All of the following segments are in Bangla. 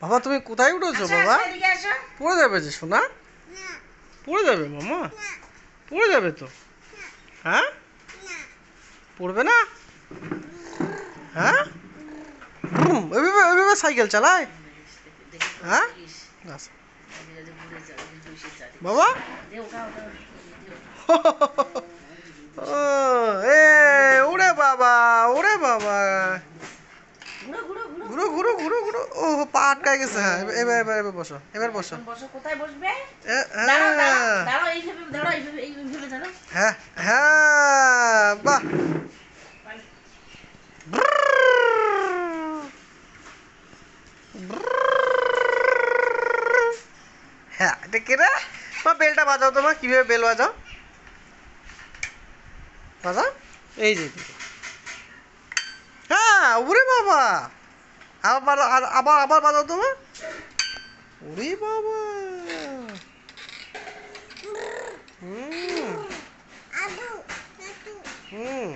বাবা তুমি কোথায় উঠেছো আচ্ছা, বাবা? পড়ে যাবে যে সোনা? পড়ে যাবে মামা? পড়ে যাবে তো। হ্যাঁ? পড়বে না? হ্যাঁ? ওইভাবে ওইভাবে সাইকেল চালায়? হ্যাঁ। বাবা। ও এ ওরে বাবা ওরে ও পা আটকায় গেছে। হ্যাঁ এবার এবার এবার এবার বসো এবার বসো। বসো, কোথায় বসবে? এ, দাঁড়াও, দাঁড়াও, হ্যাঁ দাঁড়াও, এইভাবে দাঁড়াও, এইভাবে, এইভাবে দাঁড়াও। হ্যাঁ হ্যাঁ বাহ। হ্যাঁ এটা কে রে? মা বেলটা বাজাও তোমার কীভাবে বেল বাজাও? বাজাও। এই যে এই যে। হ্যাঁ ওরে বাবা। আবার আর- আবার আবার বাজাও তো ওরে বাবা। হুম।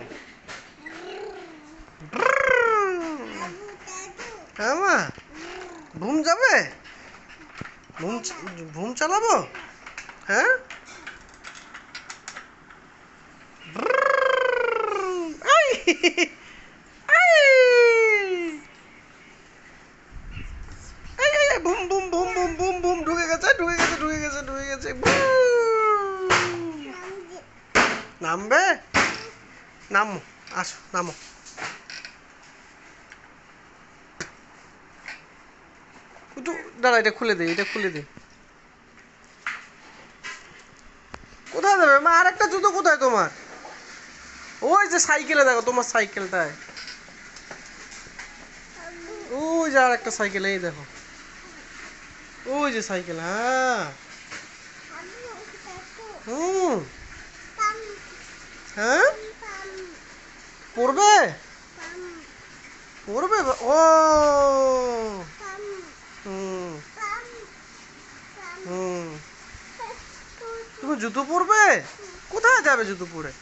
হ্যাঁ মা। ঘুম যাবে? ঘুম চালাবো? হ্যাঁ! আই! নামবে? নামো, আসো, নামো। দাঁড়া, এটা খুলে দে, এটা খুলে দে। কোথায় যাবে? মা আর একটা জুতো কোথায় তোমার? ওই যে সাইকেলে, দেখো, তোমার সাইকেলটায়। ওই যে আর একটা সাইকেল, এই দেখো। ওই যে সাইকেল হ্যাঁ। হুম। হ্যাঁ? পড়বে? পড়বে? ও! হুম। হুম। তুমি জুতো পরবে? কোথায় যাবে জুতো পরে?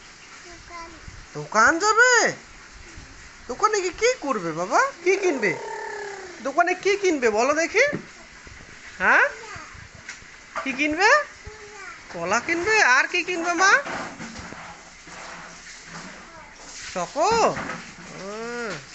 দোকান যাবে? দোকানে কি কি করবে বাবা? কি কিনবে? দোকানে কি কিনবে বলো দেখি। হ্যাঁ? কি কিনবে? কলা কিনবে? আর কি কিনবে মা? চকো হুম। এ